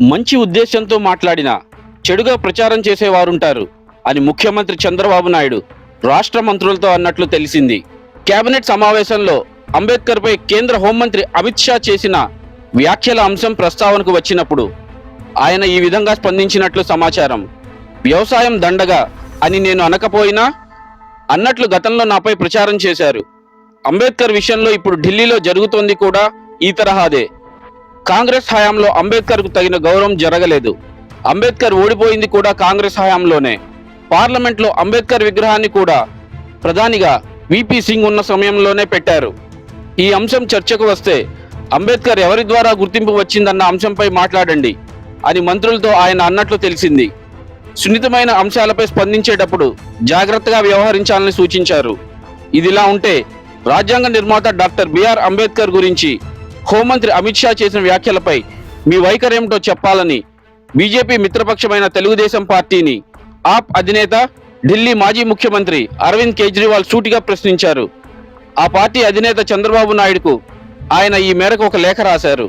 మంచి ఉద్దేశంతో మాట్లాడినా చెడుగా ప్రచారం చేసేవారుంటారు అని ముఖ్యమంత్రి చంద్రబాబు నాయుడు రాష్ట్ర మంత్రులతో అన్నట్లు తెలిసింది. కేబినెట్ సమావేశంలో అంబేద్కర్పై కేంద్ర హోంమంత్రి అమిత్ షా చేసిన వ్యాఖ్యల అంశం ప్రస్తావనకు వచ్చినప్పుడు ఆయన ఈ విధంగా స్పందించినట్లు సమాచారం. వ్యవసాయం దండగా అని నేను అనకపోయినా అన్నట్లు గతంలో నాపై ప్రచారం చేశారు. అంబేద్కర్ విషయంలో ఇప్పుడు ఢిల్లీలో జరుగుతోంది కూడా ఈ తరహాదే. కాంగ్రెస్ హయాంలో అంబేద్కర్కు తగిన గౌరవం జరగలేదు. అంబేద్కర్ ఓడిపోయింది కూడా కాంగ్రెస్ హయాంలోనే. పార్లమెంట్లో అంబేద్కర్ విగ్రహాన్ని కూడా ప్రధానిగా విపి సింగ్ ఉన్న సమయంలోనే పెట్టారు. ఈ అంశం చర్చకు వస్తే అంబేద్కర్ ఎవరి ద్వారా గుర్తింపు వచ్చిందన్న అంశంపై మాట్లాడండి. అని మంత్రులతో ఆయన అన్నట్లు తెలిసింది. సున్నితమైన అంశాలపై స్పందించేటప్పుడు జాగ్రత్తగా వ్యవహరించాలని సూచించారు. ఇదిలా ఉంటే రాజ్యాంగ నిర్మాత డాక్టర్ బిఆర్ అంబేద్కర్ గురించి హోంమంత్రి అమిత్ షా చేసిన వ్యాఖ్యలపై మీ వైఖరి ఏమిటో చెప్పాలని బీజేపీ మిత్రపక్షమైన తెలుగుదేశం పార్టీని ఆప్ అధినేత ఢిల్లీ మాజీ ముఖ్యమంత్రి అరవింద్ కేజ్రీవాల్ సూటిగా ప్రశ్నించారు. ఆ పార్టీ అధినేత చంద్రబాబు నాయుడుకు ఆయన ఈ మేరకు ఒక లేఖ రాశారు.